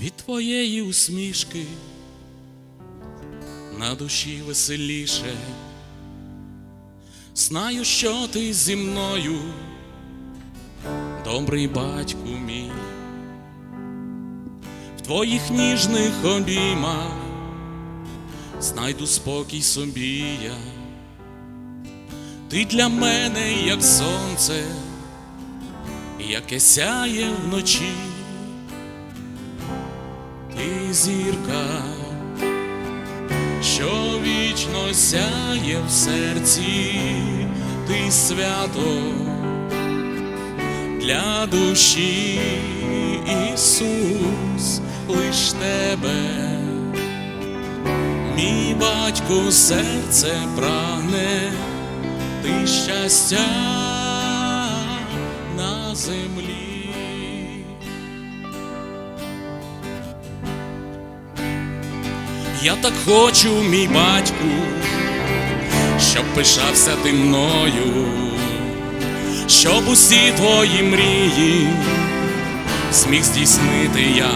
від твоєї усмішки на душі веселіше. Знаю, що ти зі мною, добрий батьку мій, в твоїх ніжних обіймах знайду спокій собі я. Ти для мене, як сонце, яке сяє вночі, зірка, що вічно сяє в серці, ти свято для душі, Ісус, лиш тебе, мій батько серце прагне ти щастя на землі. Я так хочу, мій батьку, щоб пишався ти мною, щоб усі твої мрії зміг здійснити я.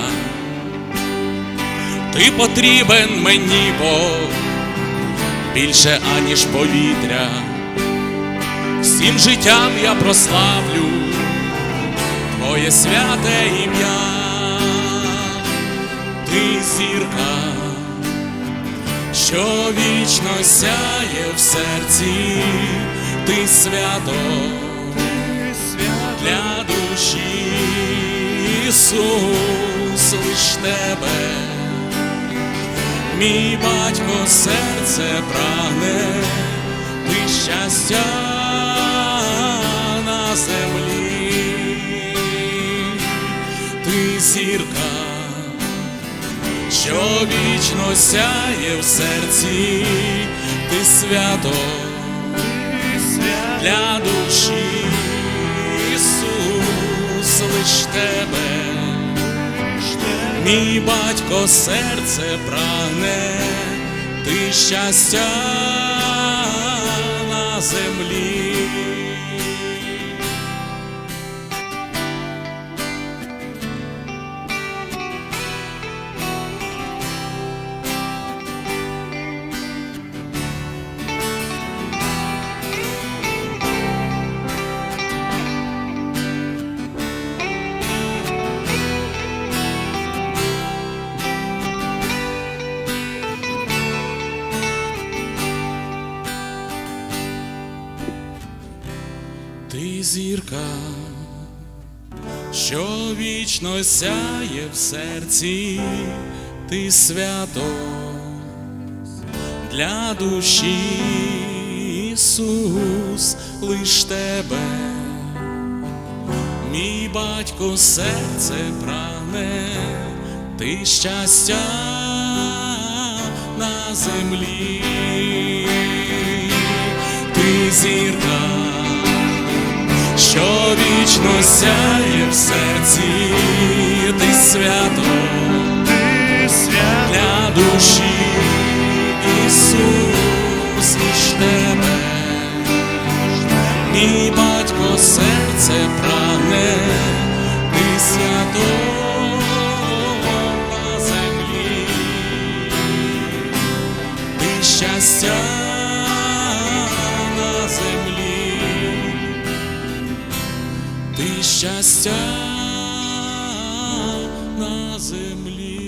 Ти потрібен мені, Бог, більше аніж повітря. Всім життям я прославлю Твоє святе ім'я, ти зірка, що вічно сяє в серці, ти свято для душі, Ісус, лиш тебе, мій батько серце прагне, ти щастя на землі, ти зірка, що вічно сяє в серці, ти свято для душі, Ісус, лиш тебе, мій батько серце прагне, ти щастя на землі. Зірка, що вічно сяє в серці, ти свято для душі, Ісус, лиш тебе, мій батько серце прагне, ти щастя на землі, ти зірка сяє в серці, ти свято для душі, Ісус, лиш тебе, мій батько серце прагне, ти свято на землі, ти щастя на землі щастя на землі.